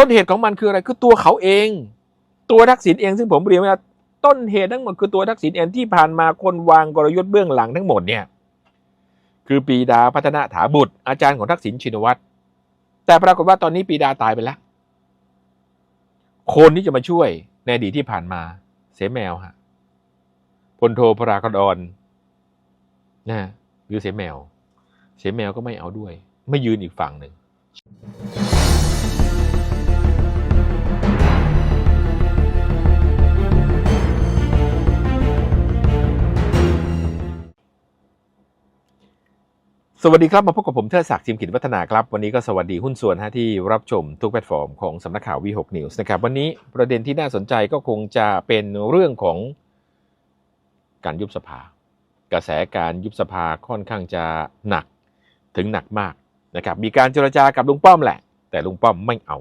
ต้นเหตุของมันคืออะไรคือตัวเขาเอง ตัวทักษิณเองซึ่งผมเรียนว่าต้นเหตุทั้งหมดคือตัวทักษิณเองที่ผ่านมาคนวางกลยุทธ์เบื้องหลังทั้งหมดเนี่ยคือปีดาพัฒนาถาบุตร อาจารย์ของทักษิณชินวัตรแต่ปรากฏว่าตอนนี้ปีดาตายไปแล้ว คนที่จะมาช่วยในอดีตที่ผ่านมา เสแมวฮะพลโทพรากรดอนนะหรือเสแมว เสแมวก็ไม่เอาด้วย ไม่ยืนอีกฝั่งหนึ่ง สวัสดีครับ มาพบกับผมเทิดศักดิ์จิมกิจวัฒนาครับ วันนี้ก็สวัสดีหุ้นส่วนฮะที่รับชมทุกแพลตฟอร์มของสำนักข่าววีหกนิวส์นะครับ วันนี้ประเด็นที่น่าสนใจก็คงจะเป็นเรื่องของการยุบสภา กระแสการยุบสภาค่อนข้างจะหนักถึงหนักมากนะครับมีการเจรจากับลุงป้อมแหละ แต่ลุงป้อมไม่เอา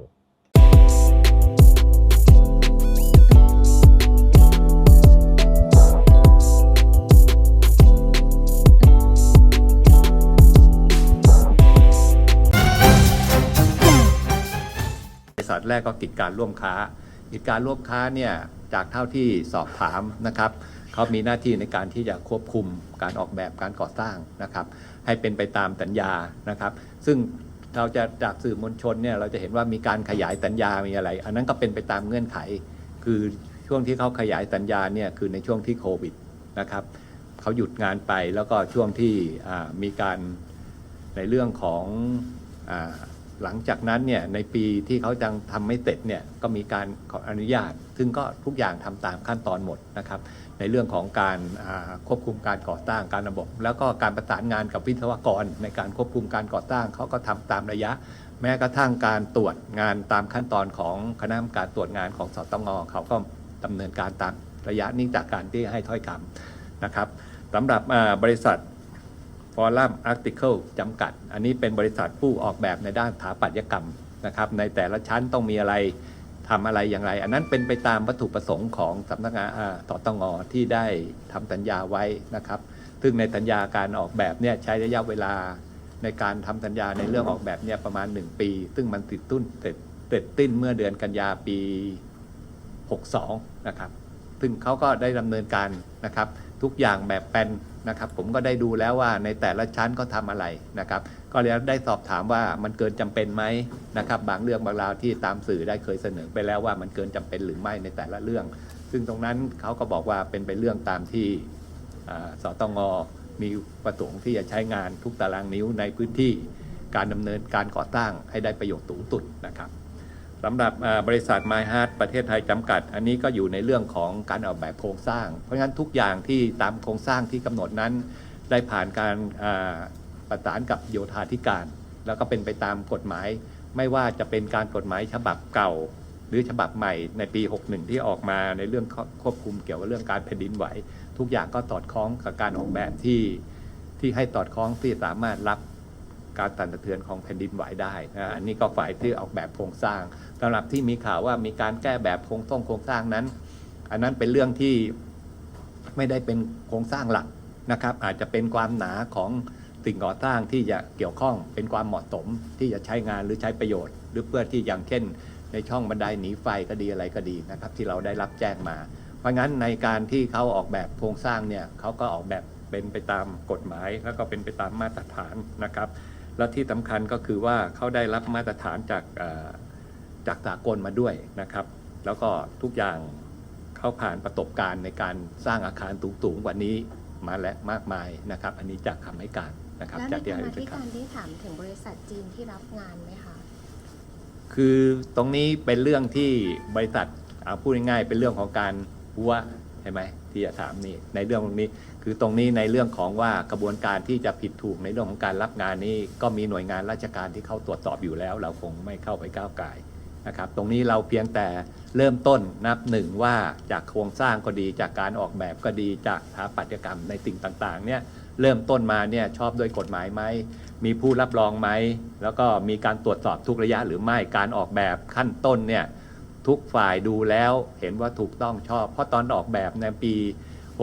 ทแรกก็กิจการร่วมค้า กิจการร่วมค้าเนี่ยจากเท่าที่สอบถามนะครับเขามีหน้าที่ในการที่จะควบคุมการออกแบบการก่อสร้างนะครับ ให้เป็นไปตามสัญญานะครับ ซึ่งเราจะจากสื่อมวลชนเนี่ยเราจะเห็นว่ามีการขยายสัญญา มีอะไร อันนั้นก็เป็นไปตามเงื่อนไข คือช่วงที่เขาขยายสัญญาเนี่ยคือในช่วงที่โควิดนะครับเขาหยุดงานไปแล้วก็ช่วงที่มีการในเรื่องของอ หลังจากนั้นเนี่ยในปีที่เขายังทำไม่เสร็จเนี่ยก็มีการขออนุญาต ซึ่งก็ทุกอย่างทำตามขั้นตอนหมดนะครับ ในเรื่องของการควบคุมการก่อสร้างการระบบ แล้วก็การประสานงานกับวิศวกร ในการควบคุมการก่อสร้างเขาก็ทำตามระยะ แม้กระทั่งการตรวจงานตามขั้นตอนของคณะกรรมการตรวจงานของสตงเขาก็ดำเนินการตามระยะนี้จากการที่ให้ถ้อยคำนะครับสำหรับบริษัท ฟอรัมอาร์ติเคิลจำกัด อันนี้เป็นบริษัทผู้ออกแบบในด้านสถาปัตยกรรมนะครับ ในแต่ละชั้นต้องมีอะไรทำอะไรอย่างไร อันนั้นเป็นไปตามวัตถุประสงค์ของสำนักงานอ่าสตงที่ได้ทำสัญญาไว้นะครับ ซึ่งในสัญญาการออกแบบเนี่ยใช้ระยะเวลาในการทำสัญญาในเรื่องออกแบบเนี่ยประมาณ 1 ปี ซึ่งมันติดตุ้นเสร็จเสร็จติ้นเมื่อเดือนกันยาปี 62 นะครับ ซึ่งเขาก็ได้ดำเนินการนะครับ ทุกอย่างแบบแปลน นะครับผมก็ได้ดูแล้วว่าในแต่ละชั้นก็ทำอะไรนะครับก็เลยได้สอบถามว่ามันเกินจำเป็นไหมนะครับบางเรื่องบางราวที่ตามสื่อได้เคยเสนอไปแล้วว่ามันเกินจำเป็นหรือไม่ในแต่ละเรื่อง ซึ่งตรงนั้นเขาก็บอกว่าเป็นไปเรื่องตามที่อ่าสตงมีประสงค์ที่จะใช้งานทุกตารางนิ้วในพื้นที่การดำเนินการก่อสร้างให้ได้ประโยชน์สูงสุดนะครับ สำหรับบริษัท My Heart ประเทศไทยจำกัด อันนี้ก็อยู่ในเรื่องของการออกแบบโครงสร้าง เพราะฉะนั้นทุกอย่างที่ตามโครงสร้างที่กำหนดนั้น ได้ผ่านการประสานกับโยธาธิการ แล้วก็เป็นไปตามกฎหมาย ไม่ว่าจะเป็นการกฎหมายฉบับเก่า หรือฉบับใหม่ในปี 61 ที่ออกมาในเรื่องควบคุมเกี่ยวกับเรื่องการแผ่นดินไหว ทุกอย่างก็สอดคล้องกับการออกแบบที่ที่ให้สอดคล้องที่สามารถรับการสั่นสะเทือนของแผ่นดินไหวได้นะอันนี้ก็ฝ่ายที่ออกแบบโครงสร้าง สำหรับที่มีข่าวว่ามีการแก้แบบโครงสร้างโครงสร้างนั้น อันนั้นเป็นเรื่องที่ไม่ได้เป็นโครงสร้างหลักนะครับ อาจจะเป็นความหนาของสิ่งก่อสร้างที่จะเกี่ยวข้องเป็นความเหมาะสมที่จะใช้งานหรือใช้ประโยชน์ หรือเพื่อที่อย่างเช่น ในช่องบันไดหนีไฟก็ดีอะไรก็ดีนะครับ ที่เราได้รับแจ้งมา เพราะงั้นในการที่เขาออกแบบโครงสร้างเนี่ยเขาก็ออกแบบเป็นไปตามกฎหมาย แล้วก็เป็นไปตามมาตรฐานนะครับ และที่สำคัญก็คือว่าเขาได้รับมาตรฐานจาก จากสากลมาด้วยนะครับ แล้วก็ทุกอย่างเขาผ่านประสบการณ์ในการสร้างอาคารสูงๆกว่านี้มาและมากมายนะครับ อันนี้จากคำให้การนะครับแล้วจากในที่กรรให้มาไปธิครักาบรได้ถามถึงบริษัทจีนที่รับงานไหมคะคือตรงนี้เป็นเรื่องที่บริษัทเอาพูดง่ายๆเป็นเรื่องของการหัวใช่ไหมที่จะถามนี่ในเรื่องตรงนี้ คือตรงนี้ในเรื่องของว่ากระบวนการที่จะผิดถูกในเรื่องของการรับงานนี้ ก็มีหน่วยงานราชการที่เขาตรวจสอบอยู่แล้ว เราคงไม่เข้าไปก้าวไก่าย นะครับตรงนี้เราเพียงแต่เริ่มต้นนับหนึ่งว่าจากโครงสร้างก็ดีจากการออกแบบก็ดีจากสถาปัตยกรรมในสิ่งต่างๆเนี่ยเริ่มต้นมาเนี่ยชอบด้วยกฎหมายไหมมีผู้รับรองไหมแล้วก็มีการตรวจสอบทุกระยะหรือไม่การออกแบบขั้นต้นเนี่ยทุกฝ่ายดูแล้วเห็นว่าถูกต้องชอบ เพราะตอนออกแบบในปี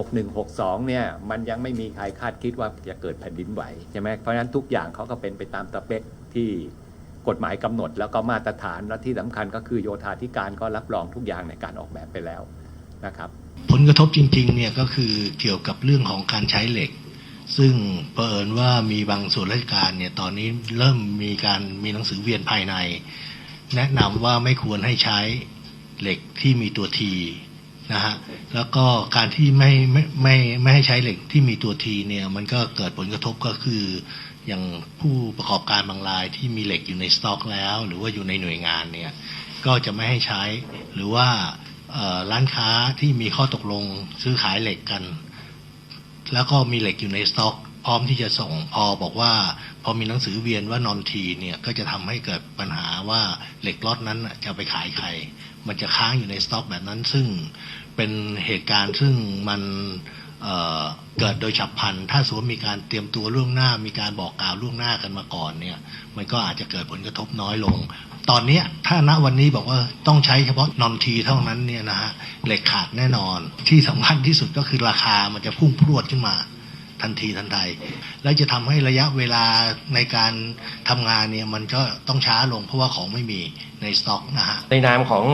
6162 เนี่ยมันยังไม่มีใครคาดคิดว่าจะเกิดแผ่นดินไหวใช่ไหมเพราะฉะนั้นทุกอย่างเขาก็เป็นไปตามสเปคที่ กฎหมายกำหนดแล้วก็มาตรฐานและที่สำคัญก็คือโยธาธิการก็รับรองทุกอย่างในการออกแบบไปแล้วนะครับ ผลกระทบจริงๆเนี่ยก็คือเกี่ยวกับเรื่องของการใช้เหล็ก ซึ่งเผอิญว่ามีบางส่วนราชการเนี่ยตอนนี้เริ่มมีการมีหนังสือเวียนภายใน แนะนำว่าไม่ควรให้ใช้เหล็กที่มีตัวทีนะฮะแล้วก็การที่ไม่ไม่ไม่ไม่ให้ใช้เหล็กที่มีตัวทีเนี่ยมันก็เกิดผลกระทบก็คือ อย่างผู้ประกอบการบางรายที่มีเหล็กอยู่ในสต็อกแล้ว หรือว่าอยู่ในหน่วยงานเนี่ยก็จะไม่ให้ใช้หรือว่าร้านค้าที่มีข้อตกลงซื้อขายเหล็กกัน แล้วก็มีเหล็กอยู่ในสต็อก พร้อมที่จะส่งพอบอกว่า พอมีหนังสือเวียนว่านอนทีเนี่ยก็จะทำให้เกิดปัญหาว่าเหล็กล็อตนั้นจะไปขายใคร มันจะค้างอยู่ในสต็อกแบบนั้นซึ่งเป็นเหตุการณ์ซึ่งมัน เเกิดโดยฉับพลัน ถ้าสมมติมีการเตรียมตัวล่วงหน้า มีการบอกกล่าวล่วงหน้ากันมาก่อนเนี่ย มันก็อาจจะเกิดผลกระทบน้อยลง ตอนนี้ถ้าณวันนี้บอกว่าต้องใช้เฉพาะนอนทีเท่านั้นเนี่ยนะฮะเหล็กขาดแน่นอน ที่สำคัญที่สุดก็คือราคามันจะพุ่งพรวดขึ้นมาทันทีทันใด และจะทำให้ระยะเวลาในการทำงานเนี่ยมันก็ต้องช้าลงเพราะว่าของไม่มีในสต็อกนะฮะในนามของ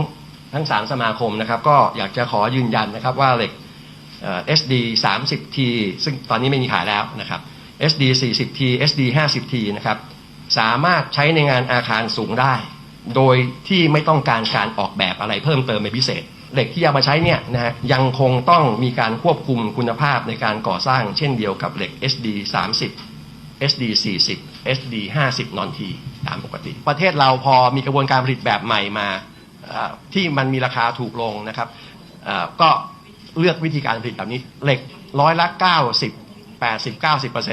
ทั้ง 3 สมาคมนะครับ ก็อยากจะขอยืนยันนะครับว่าเหล็ก SD 30T ซึ่งตอนนี้ไม่มีขายแล้วนะครับ SD 40T SD 50T นะครับสามารถใช้ในงานอาคารสูงได้ โดยที่ไม่ต้องการการออกแบบอะไรเพิ่มเติมเป็นพิเศษ เหล็กที่เอามาใช้เนี่ยนะฮะยังคงต้องมีการควบคุมคุณภาพในการก่อสร้าง เช่นเดียวกับเหล็ก SD 30 SD 40 SD 50 นอนทีตามปกติ ประเทศเราพอมีกระบวนการผลิตแบบใหม่มาที่มันมีราคาถูกลงนะครับก็ เลือกวิธีการผลิตแบบนี้เหล็กร้อยละ 90 80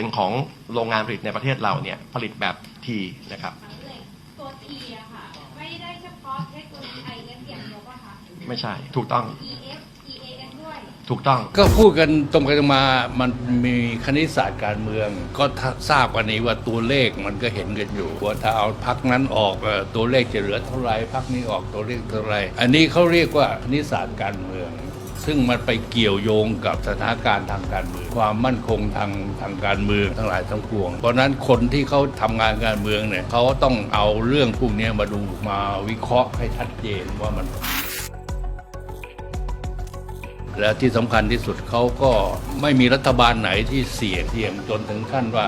90 ของโรงงานผลิตในประเทศเราเนี่ยผลิตแบบทีนะครับเหล็กตัว T อะค่ะ ไม่ได้เฉพาะเทคโนโลยี IF อย่างเดียวป่ะคะ ไม่ใช่ถูกต้อง EF EAF ด้วย ถูกต้อง ก็พูดกันตรงไปตรงมามันมีคณิตศาสตร์การเมือง ก็ทราบกันนี้ว่าตัวเลขมันก็เห็นกันอยู่ ว่าถ้าเอาพักนั้นออกเอ่อตัวเลขจะเหลือเท่าไหรพักนี้ออกตัวเลขเท่าไหรอันนี้เขาเรียกว่าคณิตศาสตร์การเมือง ซึ่งมันไปเกี่ยวโยงกับสถานการณ์ทางการเมืองความมั่นคงทางทางการเมืองทั้งหลายทั้งปวง เพราะนั้นคนที่เขาทำงานการเมืองเนี่ยเขาต้องเอาเรื่องพวกนี้มาดูมาวิเคราะห์ให้ชัดเจนว่ามันและที่สำคัญที่สุดเขาก็ไม่มีรัฐบาลไหนที่เสี่ยงเสี่ยงจนถึงขั้นว่า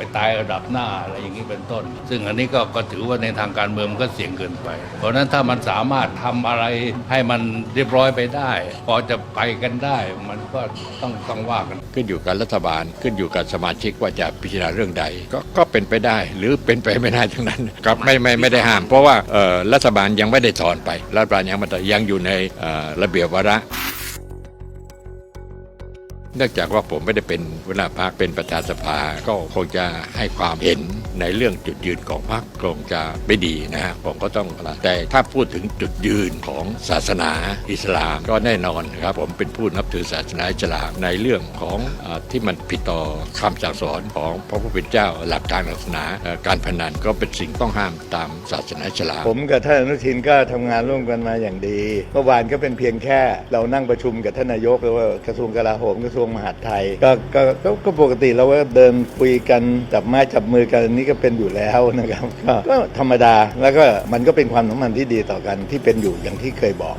ไปตายระดับหน้าอะไรอย่างนี้เป็นต้น ซึ่งอันนี้ก็ก็ถือว่าในทางการเมืองมันก็เสี่ยงเกินไป เพราะนั้นถ้ามันสามารถทำอะไรให้มันเรียบร้อยไปได้ พอจะไปกันได้ มันก็ต้องต้องว่ากัน ขึ้นอยู่กับรัฐบาล ขึ้นอยู่กับสมาชิกว่าจะพิจารณาเรื่องใดก็ก็เป็นไปได้หรือเป็นไปไม่ได้ทั้งนั้นครับไม่ไม่ไม่ได้ห้าม เพราะว่ารัฐบาลยังไม่ได้ถอนไปรัฐบาลยังไม่ได้ยังอยู่ในระเบียบวาระ เนื่องจากว่าผมไม่ได้เป็นหัวหน้าพักเป็นประธานสภาก็คงจะให้ความเห็น ในเรื่องจุดยืนของพรรคคงจะไม่ดีนะฮะผมก็ต้องแต่ถ้าพูดถึงจุดยืนของศาสนาอิสลามก็แน่นอนครับผมเป็นผู้นับถือศาสนาอิสลามในเรื่องของอที่มันผิดต่อคำสั่งสอนของพระผู้เป็นเจ้าหลักทางศาสนาการพนันก็เป็นสิ่งต้องห้ามตามศาสนาอิสลามผมกับท่านอนุทินก็ทำงานร่วมกันมาอย่างดี เมื่อวานก็เป็นเพียงแค่เรานั่งประชุมกับท่านนายกแล้วว่ากระทรวงกลาโหมกระทรวงมหาดไทย ก็ก็ปกติเราก็เดินคุยกันจับไม้จับมือกันอันนี้ก็เป็นอยู่แล้วนะครับ ก็ธรรมดาแล้วก็มันก็เป็นความสัมพันธ์ที่ดีต่อกันที่เป็นอยู่อย่างที่เคยบอก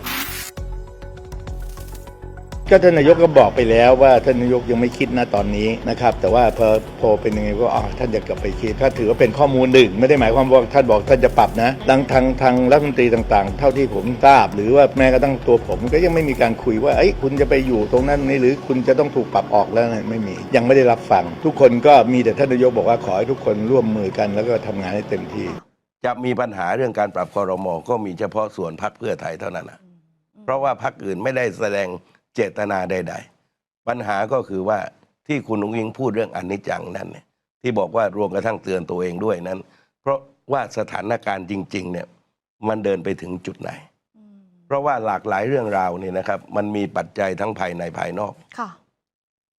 ก็ท่านนายกก็บอกไปแล้วว่าท่านนายกยังไม่คิดนะตอนนี้นะครับแต่ว่าพอพอเป็นยังไงก็อ๋อท่านจะกลับไปคิดถ้าถือว่าเป็นข้อมูลหนึ่งไม่ได้หมายความว่าท่านบอกท่านจะปรับนะดังทางทางรัฐมนตรีต่างๆ เท่าที่ผมทราบ หรือว่าแม้กระทั่งตัวผมก็ยังไม่มีการคุยว่าเอ้ยคุณจะไปอยู่ตรงนั้นนี่หรือคุณจะต้องถูกปรับออกแล้วไม่มี ยังไม่ได้รับฟัง ทุกคนก็มีแต่ท่านนายกบอกว่าขอให้ทุกคนร่วมมือกัน แล้วก็ทำงานให้เต็มที่ จะมีปัญหาเรื่องการปรับคอรมอก็มีเฉพาะส่วนพักเพื่อไทยเท่านั้นนะเพราะว่าพักอื่นไม่ได้แสดง เจตนาใด ๆ ปัญหาก็คือว่าที่คุณนุ้งยิงพูดเรื่องอนิจจังนั้นเนี่ยที่บอกว่ารวมกระทั่งเตือนตัวเองด้วยนั้น เพราะว่าสถานการณ์จริงๆเนี่ยมันเดินไปถึงจุดไหน เพราะว่าหลากหลายเรื่องราวเนี่ยนะครับ มันมีปัจจัยทั้งภายในภายนอกค่ะ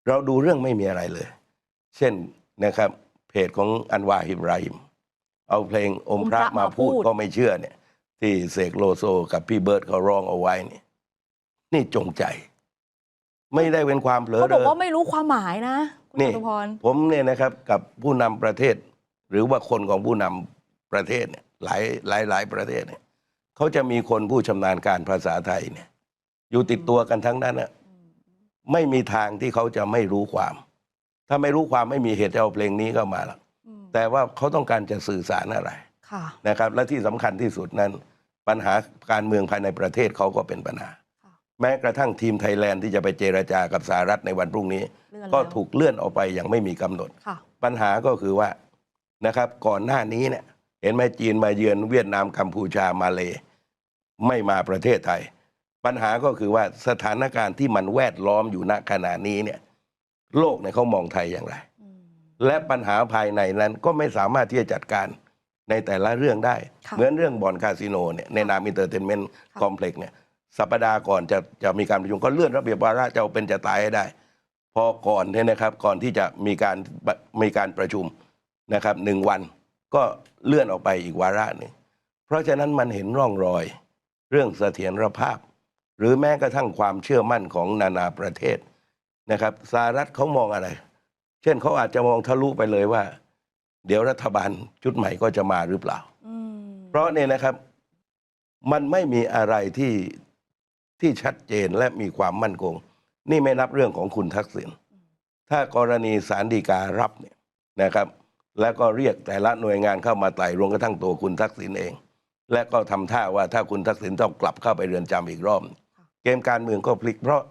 เราดูเรื่องไม่มีอะไรเลย เช่นนะครับ เพจของอันวาฮิบราฮิม เอาเพลงอมพระอมพระมามาพูพูดดก็ไม่เชื่อเนี่ย ที่เสกโลโซกับพี่เบิร์ดเขาร้องเอาไว้เนี่ยนี่จงใจ ไม่ได้เป็นความเผลอเขาบเรอกอว่าไม่รู้ความหมายนะคุณนี่จตุพร ผมเนี่ยนะครับกับผู้นำประเทศ หรือว่าคนของผู้นำประเทศเนี่ยหลายหลายหลายประเทศเนี่ยเขาจะมีคนผู้ชำนาญการภาษาไทยเนี่ย อยู่ติดตัวกันทั้งนั้นน่ะไม่มีทางที่เขาจะไม่รู้ความ ถ้าไม่รู้ความไม่มีเหตุจะเอาเพลงนี้เข้ามาหรอกอืม แต่ว่าเขาต้องการจะสื่อสารอะไร ค่ะ นะครับและที่สำคัญที่สุดนั้น ปัญหาการเมืองภายในประเทศเขาก็เป็นปัญหาค่ะ แม้กระทั่งทีมไทยแลนด์ที่จะไปเจรจากับสหรัฐในวันพรุ่งนี้ เลื่อนก็แล้วถูกเลื่อนออกไปอย่างไม่มีกำหนด ค่ะ ปัญหาก็คือว่านะครับก่อนหน้านี้เนี่ยเห็นไหมจีนมาเยือนเวียดนามกัมพูชามาเลไม่มาประเทศไทย ปัญหาก็คือว่าสถานการณ์ที่มันแวดล้อมอยู่ณขณะนี้เนี่ยโลกเนี่ยเขามองไทยอย่างไร อืม และปัญหาภายในนั้นก็ไม่สามารถที่จะจัดการในแต่ละเรื่องได้ ค่ะเหมือนเรื่องบ่อนคาสิโนเนี่ยในนามอินเตอร์เทนเมนต์ค่ะคอมเพล็กซ์เนี่ย สัปดาห์ก่อนจะจะมีการประชุมก็เลื่อนระเบียบวาระจะเอาเป็นจะตายให้ได้ พอก่อนเนี่ยนะครับก่อนที่จะมีการมีการประชุมนะครับหนึ่งวันก็เลื่อนออกไปอีกวาระหนึ่งเพราะฉะนั้นมันเห็นร่องรอย เรื่องเสถียรภาพ หรือแม้กระทั่งความเชื่อมั่นของนานาประเทศนะครับสหรัฐเขามองอะไร เช่นเขาอาจจะมองทะลุไปเลยว่า เดี๋ยวรัฐบาลชุดใหม่ก็จะมาหรือเปล่าอืมเพราะเนี่ยนะครับมันไม่มีอะไรที่ ที่ชัดเจนและมีความมั่นคง นี่ไม่นับเรื่องของคุณทักษิณถ้ากรณีสารดีการับเนี่ยนะครับ แล้วก็เรียกแต่ละหน่วยงานเข้ามาไต่รวมกระทั่งตัวคุณทักษิณเอง และก็ทำท่าว่าถ้าคุณทักษิณต้องกลับเข้าไปเรือนจำอีกรอบ เกมการเมืองก็พลิกเพราะ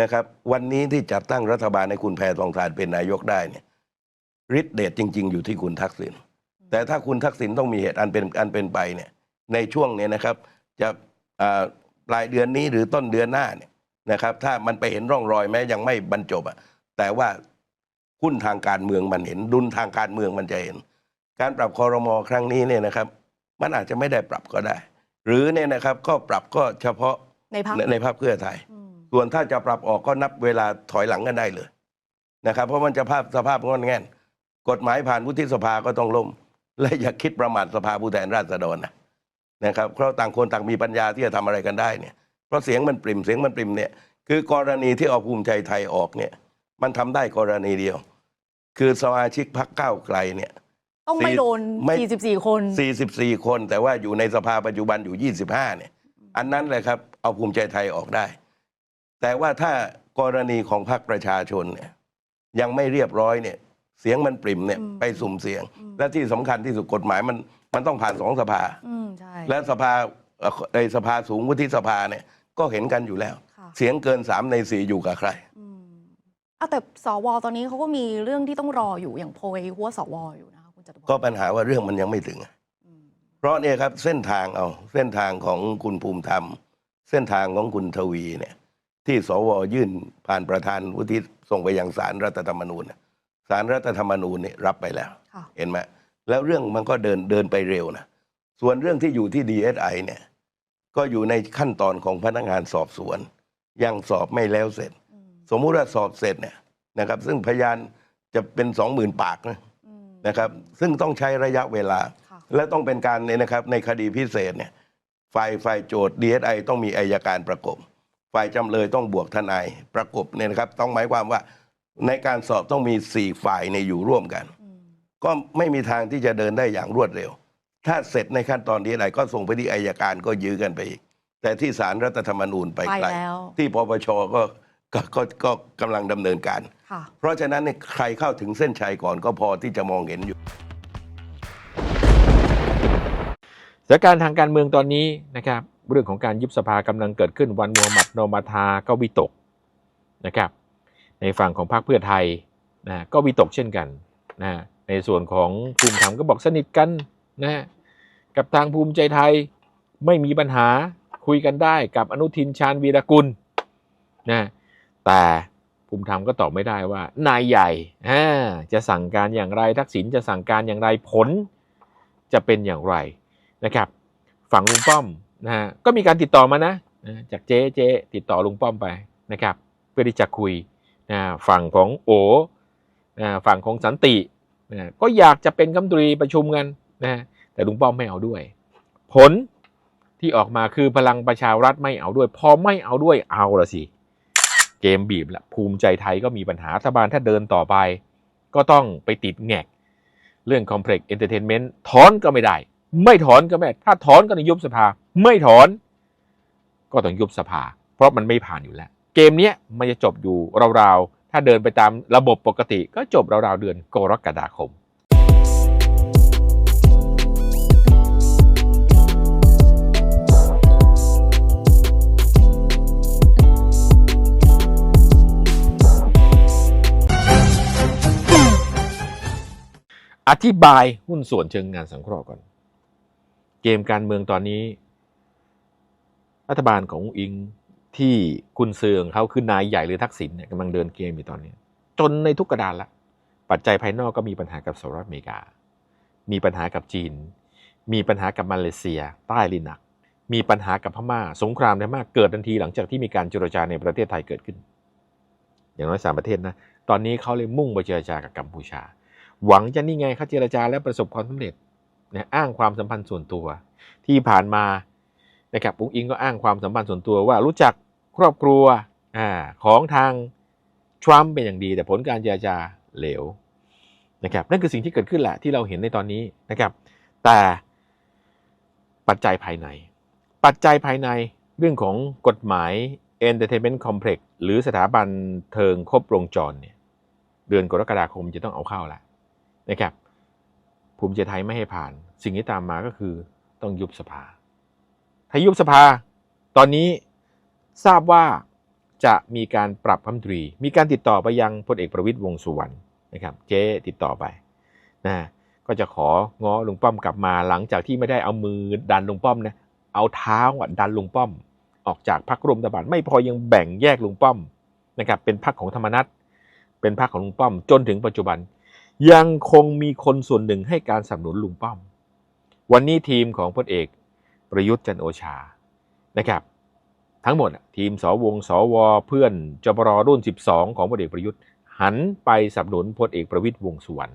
นะครับ วันนี้ที่จัดตั้งรัฐบาลในคุณแพทองทานเป็นนายกได้เนี่ยฤทธิเดชจริง ๆ อยู่ที่คุณทักษิณแต่ถ้าคุณทักษิณต้องมีเหตุอันเป็นอันเป็นไปเนี่ยในช่วงนี้นะครับ จะอ่า ปลายเดือนนี้หรือต้นเดือนหน้าเนี่ยนะครับ ถ้ามันไปเห็นร่องรอยแม้ยังไม่บรรจบอะแต่ว่าหุ้นทางการเมืองมันเห็น ดุลทางการเมืองมันจะเห็น การปรับคอรมอครั้งนี้เนี่ยนะครับ มันอาจจะไม่ได้ปรับก็ได้ หรือเนี่ยนะครับก็ปรับก็เฉพาะในพักในในภาคเพื่อไทยอืมส่วนถ้าจะปรับออกก็นับเวลาถอยหลังกันได้เลยนะครับ เพราะมันจะภาพสภาพงอนแง่นกฎหมายผ่านวุฒิสภาก็ต้องล่ม และอย่าคิดประมาทสภาผู้แทนราษฎรนะ นะครับเพราะต่างคนต่างมีปัญญาที่จะทำอะไรกันได้เนี่ยเพราะเสียงมันปริ่มเสียงมันปริ่มเนี่ยคือกรณีที่เอาภูมิใจไทยออกเนี่ยมันทำได้กรณีเดียว คือสมาชิกพรรคก้าวไกลเนี่ยต้องไม่โดนไม่44 คน 44 คน แต่ว่าอยู่ในสภาปัจจุบันอยู่ 25 เนี่ย อันนั้นแหละครับ เอาภูมิใจไทยออกได้ แต่ว่าถ้ากรณีของพรรคประชาชนเนี่ย ยังไม่เรียบร้อยเนี่ย เสียงมันปริ่มเนี่ยอืมไปสุ่มเสียงอืมและที่สำคัญที่สุดกฎหมายมัน มันต้องผ่านสองสภาอืมใช่และสภาเอ่อในสภาสูงวุฒิสภาเนี่ยก็เห็นกันอยู่แล้วค่ะเสียงเกินสามในสี่อยู่กับใครอืมอะแต่สวตอนนี้เขาก็มีเรื่องที่ต้องรออยู่อย่างโพยหัวสวอยู่นะคะคุณจตุพรก็ปัญหาว่าเรื่องมันยังไม่ถึงอืมเพราะเนี่ยครับเส้นทางเอาเส้นทางของคุณภูมิธรรม เส้นทางของคุณทวีเนี่ย ที่สวยื่นผ่านประธานวุฒิส่งไปยังสารรัฐธรรมนูญน่ะสารรัฐธรรมนูญเนี่ยรับไปแล้วค่ะเห็นไหม แล้วเรื่องมันก็เดินเดินไปเร็วนะส่วนเรื่องที่อยู่ที่ DSI เนี่ยก็อยู่ในขั้นตอนของพนักงานสอบสวน ยังสอบไม่แล้วเสร็จอืมสมมุติว่าสอบเสร็จเนี่ยนะครับ ซึ่งพยานจะเป็นสองหมื่นปากนะอืมนะครับ ซึ่งต้องใช้ระยะเวลาค่ะและต้องเป็นการเนี่ยนะครับ ในคดีพิเศษเนี่ยฝ่ายฝ่ายโจทย์ DSI ต้องมีอายการประกบ ฝ่ายจำเลยต้องบวกทนายประกบเนี่ยนะครับ ต้องหมายความว่าในการสอบต้องมีสี่ฝ่ายในยอยู่ร่วมกันอืม ก็ไม่มีทางที่จะเดินได้อย่างรวดเร็ว ถ้าเสร็จในขั้นตอนนี้ไหนก็ส่งไปที่อายการก็ยื้อกันไปอีก แต่ที่ศาลรัฐธรรมนูญไปไปไกลแล้วที่ปปชก็ก็ก็ก็กำลังดำเนินการค่ะเพราะฉะนั้นเนี่ยใครเข้าถึงเส้นชัยก่อนก็พอที่จะมองเห็นอยู่สถานการณ์ทางการเมืองตอนนี้นะครับเรื่องของการยุบสภากำลังเกิดขึ้นวันมูฮัมหมัดโนมาทาก็วิตกนะครับในฝั่งของพรรคเพื่อไทยนะก็วิตกเช่นกันนะ ในส่วนของภูมิธรรมก็บอกสนิทกันนะกับทางภูมิใจไทยไม่มีปัญหาคุยกันได้กับอนุทินชาญวีรกุลนะแต่ภูมิธรรมก็ตอบไม่ได้ว่า นายใหญ่จะสั่งการอย่างไรทักษิณจะสั่งการอย่างไรผลจะเป็นอย่างไรนะครับ ฝั่งลุงป้อมนะฮะก็มีการติดต่อมานะนะจากเจ๊เจ๊ติดต่อลุงป้อมไปนะครับ เพื่อที่จะคุยนะฝั่งของโอนะฝั่งของสันติ นะก็อยากจะเป็นคำตรีประชุมกันนะแต่ลุงป้อมไม่เอาด้วย ผลที่ออกมาคือพลังประชารัฐไม่เอาด้วย พอไม่เอาด้วยเอาละสิ เกมบีบละภูมิใจไทยก็มีปัญหารัฐบาลถ้าเดินต่อไป ก็ต้องไปติดแงก เรื่อง Complex Entertainment ถอนก็ไม่ได้ ไม่ถอนก็ไม่ได้ถ้าถอนก็ต้องยุบสภา ไม่ถอน ก็ต้องยุบสภา เพราะมันไม่ผ่านอยู่แล้ว เกมเนี้ยมันจะจบอยู่ราวๆ ถ้าเดินไปตามระบบปกติก็จบราวๆเดือนกรกฎาคมอธิบายหุ้นส่วนเชิงงานสังเคราะห์ก่อน เกมการเมืองตอนนี้ รัฐบาลของอุ๊งอิง ที่คุณเสืองเขาคือนายใหญ่หรือทักษิณเนี่ยกำลังเดินเกมอยู่ตอนนี้ จนในทุกกระดานละปัจจัยภายนอกก็มีปัญหากับสหรัฐอเมริกา มีปัญหากับจีน มีปัญหากับมาเลเซีย ใต้ลินัก มีปัญหากับพม่า สงครามในพม่าเกิดทันทีหลังจากที่มีการเจรจาในประเทศไทยเกิดขึ้น อย่างน้อยสามประเทศนะตอนนี้เขาเลยมุ่งไปเจรจากับกัมพูชา หวังจะนี่ไงเขาเจรจาแล้วประสบความสำเร็จนะอ้างความสัมพันธ์ส่วนตัว ที่ผ่านมา นะครับปุ๊งอิงก็อ้างความสัมพันธ์ส่วนตัวว่ารู้จักครอบครัวอของทางทรัมป์เป็นอย่างดี แต่ผลการเจรจาเหลวนะครับนั่นคือสิ่งที่เกิดขึ้นแหละที่เราเห็นในตอนนี้นะครับแต่ปัจจัยภายใน ปัจจัยภายในเรื่องของกฎหมาย Entertainment Complex หรือสถาบันเทิงครบวงจรเนี่ยเดือนกรกฎาคมจะต้องเอาเข้าแล้วนะครับภูมิใจไทยไม่ให้ผ่าน สิ่งที่ตามมาก็คือต้องยุบสภา ถ้ายุบสภา ตอนนี้ทราบว่าจะมีการปรับพัมตรี มีการติดต่อไปยังพลเอกประวิตยวงสุวรรณนะครับ เจ๊ติดต่อไปนะก็จะของ้อลุงป้อมกลับมาหลังจากที่ไม่ได้เอามือดันลุงป้อมนะเอาเท้าดันลุงป้อม ออกจากพรรครวมรัฐบาลไม่พอยังแบ่งแยกลุงป้อมนะครับเป็นพรรคของธรรมนัตเป็นพรรคของลุงป้อม จนถึงปัจจุบัน ยังคงมีคนส่วนหนึ่งให้การสนับสนุนลุงป้อม วันนี้ทีมของพลเอก ประยุทธ์จันโอชานะครับ ทั้งหมดอะทีมสวงสวเพื่อนจปรรุ่น 12 ของพลเอกประยุทธ์ หันไปสนับสนุนพลเอกประวิตยวงสุวรรณ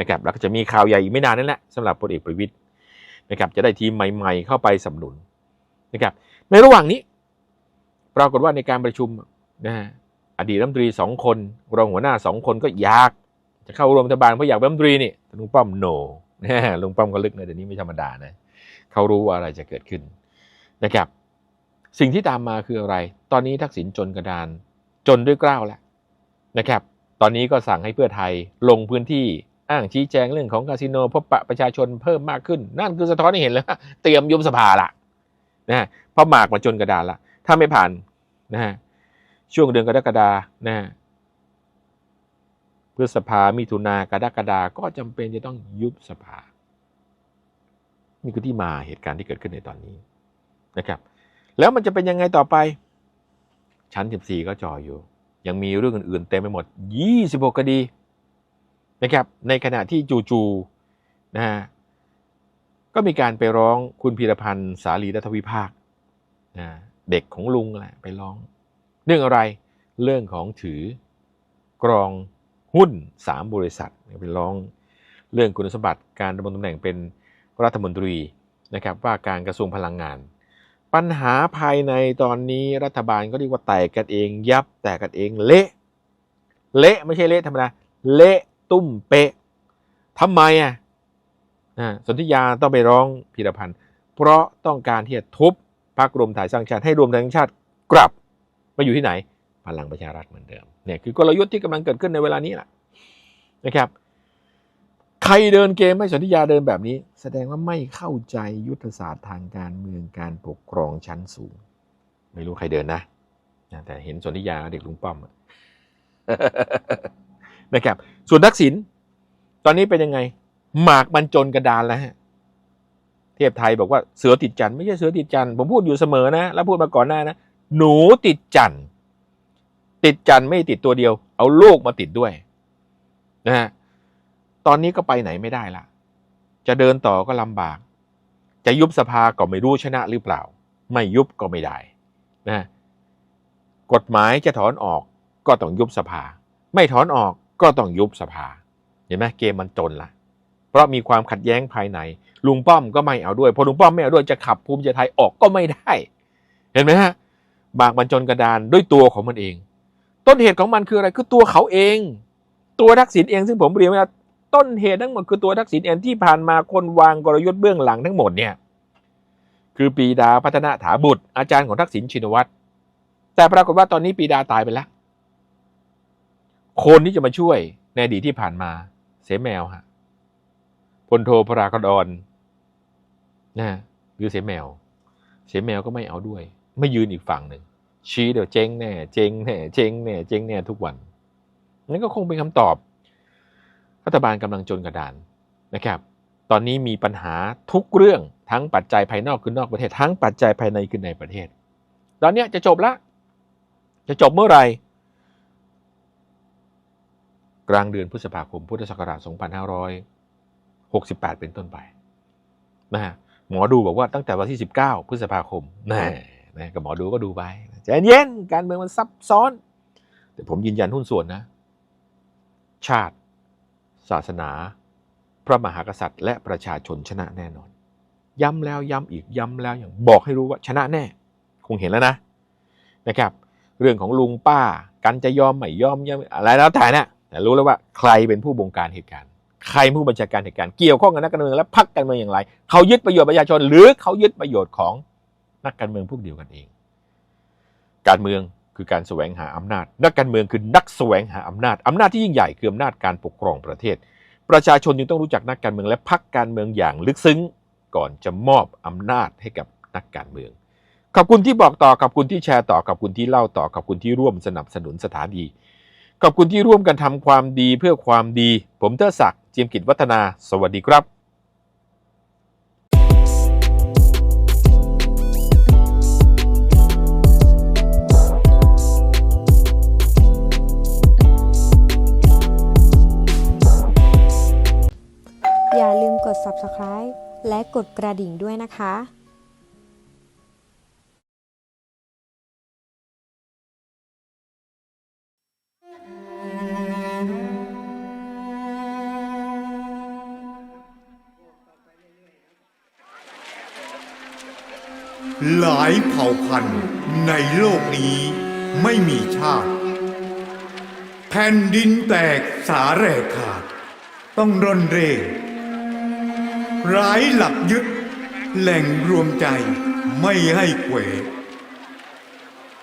นะครับแล้วก็จะมีข่าวใหญ่อีกไม่นานนั่นแหละสำหรับพลเอกประวิตยนะครับจะได้ทีมใหม่ ๆ เข้าไปสนับสนุนนะครับในระหว่างนี้ ปรากฏว่าในการประชุมนะฮะอดีตรัฐมนตรีสองคนรองหัวหน้าสองคนก็อยากจะเข้าร่วมรัฐบาลเพราะอยากเป็นรัฐมนตรีนี่ลุงป้อมโนนะลุงป้อมก็ลึกนะเดี๋ยวนี้ไม่ธรรมดานะ เขารู้ว่าอะไรจะเกิดขึ้นนะครับ สิ่งที่ตามมาคืออะไร ตอนนี้ทักษิณจนกระดาน จนด้วยกล้าวแล้วนะครับ ตอนนี้ก็สั่งให้เพื่อไทยลงพื้นที่อ้างชี้แจงเรื่องของคาสิโนพบปะประชาชนเพิ่มมากขึ้น นั่นคือสะท้อนให้เห็นเลยว่าเตรียมยุบสภาละนะเพราะหมากมาจนกระดานละถ้าไม่ผ่านนะฮะช่วงเดือนกรกฎานะฮะพฤษภามิถุนากรกฎาก็จำเป็นจะต้องยุบสภา นี่คือที่มาเหตุการณ์ที่เกิดขึ้นในตอนนี้นะครับ แล้วมันจะเป็นยังไงต่อไป ชั้น 14 ก็จ่ออยู่ ยังมีเรื่องอื่นๆเต็มไปหมด 26 คดีนะครับ ในขณะที่จู่ๆนะฮะก็มีการไปร้องคุณพีรพันธ์สาลีรัฐวิภาคนะเด็กของลุงแหละไปร้อง เรื่องอะไรเรื่องของถือกรองหุ้น 3 บริษัทไปร้องเรื่องคุณสมบัติการดำรงตำแหน่งเป็น รัฐมนตรีนะครับว่าการกระทรวงพลังงาน ปัญหาภายในตอนนี้รัฐบาลก็เรียกว่าแตกกันเองยับแตกกันเองเละเละไม่ใช่เละธรรมดาเละตุ้มเป๊ะทำไมอะนะสนธิยาต้องไปร้องพีรพันธ์เพราะต้องการที่จะทุบพรรครวมไทยสร้างชาติให้รวมไทยสร้างชาติกลับมาอยู่ที่ไหนพลังประชารัฐเหมือนเดิมเนี่ยคือกลยุทธ์ที่กำลังเกิดขึ้นในเวลานี้แหละนะครับ ใครเดินเกมไม่สนธิยาเดินแบบนี้ แสดงว่าไม่เข้าใจยุทธศาสตร์ทางการเมืองการปกครองชั้นสูง ไม่รู้ใครเดินนะนะแต่เห็นสนธิยาเด็กลุงป้อมนะครับ ส่วนทักษิณตอนนี้เป็นยังไง หมากมันจนกระดานแล้วฮะเทพไทยบอกว่าเสือติดจันไม่ใช่เสือติดจันผมพูดอยู่เสมอนะ แล้วพูดมาก่อนหน้านะหนูติดจันติดจันไม่ติดตัวเดียว เอาลูกมาติดด้วย นะฮะ ตอนนี้ก็ไปไหนไม่ได้ละจะเดินต่อก็ลำบาก จะยุบสภาก็ไม่รู้ชนะหรือเปล่า ไม่ยุบก็ไม่ได้นะกฎหมายจะถอนออกก็ต้องยุบสภา ไม่ถอนออกก็ต้องยุบสภา เห็นไหมเกมมันจนละเพราะมีความขัดแย้งภายใน ลุงป้อมก็ไม่เอาด้วยพอลุงป้อมไม่เอาด้วยจะขับภูมิใจไทยออกก็ไม่ได้ เห็นไหมฮะบากมันจนกระดานด้วยตัวของมันเอง ต้นเหตุของมันคืออะไรคือตัวเขาเอง ตัวทักษิณเองซึ่งผมเรียนว่า ต้นเหตุทั้งหมดคือตัวทักษิณเองที่ผ่านมาคนวางกลยุทธ์เบื้องหลังทั้งหมดเนี่ยคือปีดาพัฒนาถาบุตร อาจารย์ของทักษิณชินวัตร แต่ปรากฏว่าตอนนี้ปีดาตายไปแล้ว คนที่จะมาช่วยในอดีตที่ผ่านมาเสแมวฮะพลโทพรากรดอนนะฮะหรือเสแมว เสแมวก็ไม่เอาด้วย ไม่ยืนอีกฝั่งหนึ่งชี้เดี๋ยวเจ๊งแน่เจ๊งแน่เจ๊งแน่เจ๊งแน่ทุกวันนั่นก็คงเป็นคำตอบ รัฐบาลกำลังจนกระดานนะครับ ตอนนี้มีปัญหาทุกเรื่องทั้งปัจจัยภายนอกคือนอกประเทศ ทั้งปัจจัยภายในคือในประเทศ ตอนนี้จะจบละ จะจบเมื่อไหร่ กลางเดือนพฤษภาคมพุทธศักราช 2568 เป็นต้นไปนะฮะหมอดูบอกว่าตั้งแต่วันที่ 19 พฤษภาคมนะนะกับหมอดูก็ดูไปใจเย็นการเมืองมันซับซ้อน แต่ผมยืนยันหุ้นส่วนนะ ชาติ ศาสนา พระมหากษัตริย์และประชาชนชนะแน่นอน ย้ำแล้วย้ำอีกย้ำแล้วอย่างบอกให้รู้ว่าชนะแน่ คงเห็นแล้วนะนะครับ เรื่องของลุงป้ากันจะยอมไม่ยอมยอมอะไรแล้วแต่นะแต่รู้แล้วว่าใครเป็นผู้บงการเหตุการณ์ใครผู้บัญชาการเหตุการณ์เกี่ยวข้องกับนักการเมืองและพรรคการเมืองอย่างไรเขายึดประโยชน์ประชาชน หรือเขายึดประโยชน์ของนักการเมืองพวกเดียวกันเอง การเมือง คือการแสวงหาอำนาจ นักการเมืองคือนักแสวงหาอำนาจอำนาจที่ยิ่งใหญ่คืออำนาจการปกครองประเทศ ประชาชนจึงต้องรู้จักนักการเมืองและพรรคการเมืองอย่างลึกซึ้ง ก่อนจะมอบอำนาจให้กับนักการเมือง ขอบคุณที่บอกต่อขอบคุณที่แชร์ต่อขอบคุณที่เล่าต่อขอบคุณที่ร่วมสนับสนุนสถานีขอบคุณที่ร่วมกันทำความดีเพื่อความดี ผมเทอศักดิ์เจียมกิจวัฒนา สวัสดีครับ subscribe และกดกระดิ่งด้วยนะคะหลายเผ่าพันธุ์ในโลกนี้ไม่มีชาติ แผ่นดินแตกสาแหรกขาด ต้องร่อนเร่ ร้ายหลักยึด แหล่งรวมใจไม่ให้เขว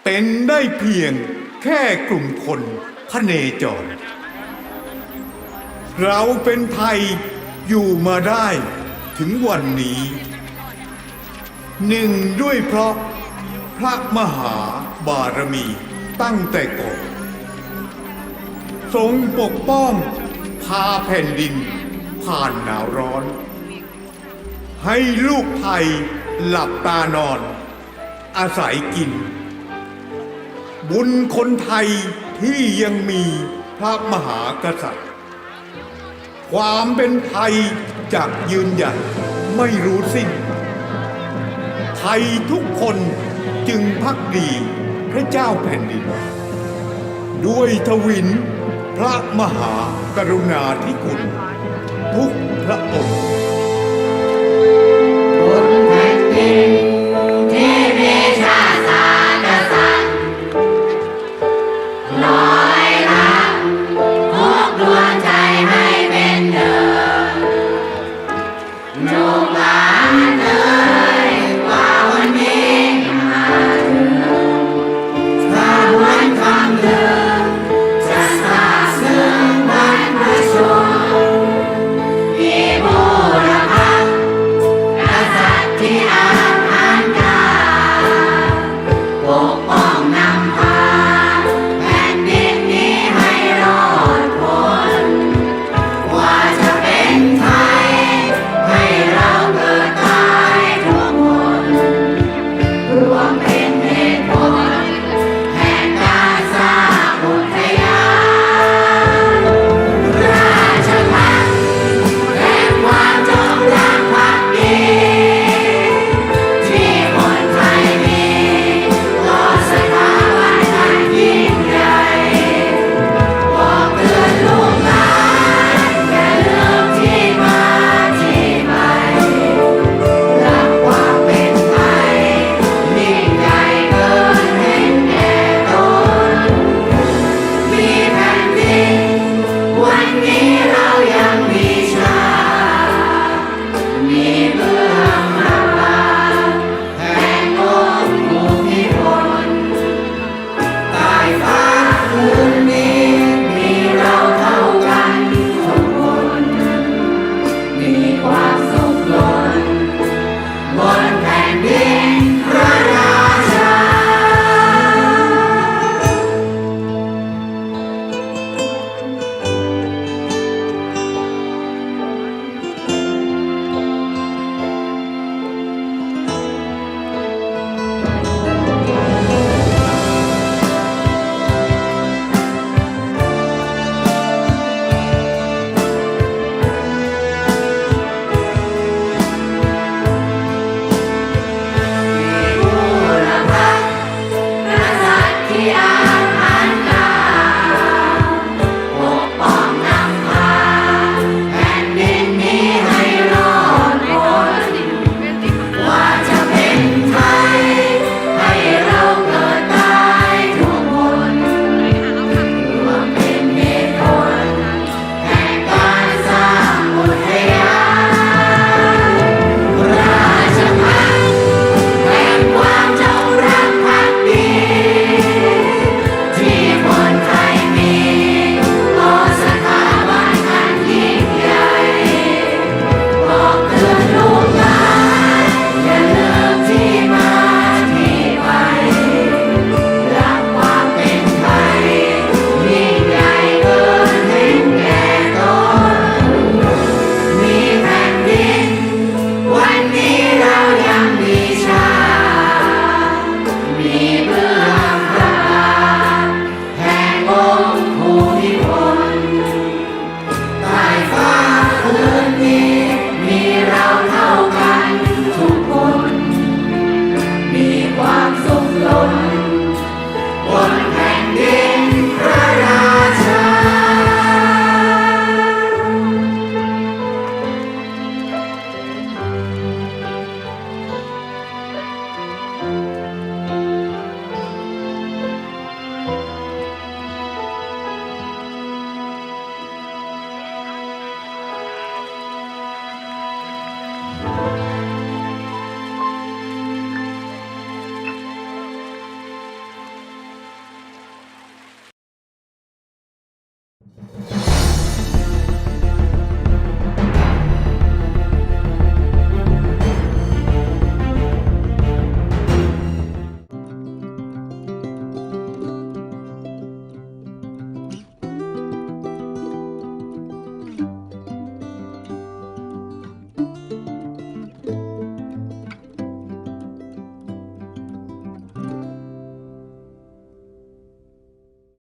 เป็นได้เพียงแค่กลุ่มคนพเนจร เราเป็นไทยอยู่มาได้ถึงวันนี้ หนึ่งด้วยเพราะพระมหาบารมีตั้งแต่ก่อนทรงปกป้องพาแผ่นดินผ่านหนาวร้อน ให้ลูกไทยหลับตานอน อาศัยกิน บุญคนไทยที่ยังมีพระมหากษัตริย์ ความเป็นไทยจากยืนหยัดไม่รู้สิ้น ไทยทุกคนจึงพักดีพระเจ้าแผ่นดิน ด้วยทวินพระมหากรุณาธิคุณ ทุกพระองค์ ลูก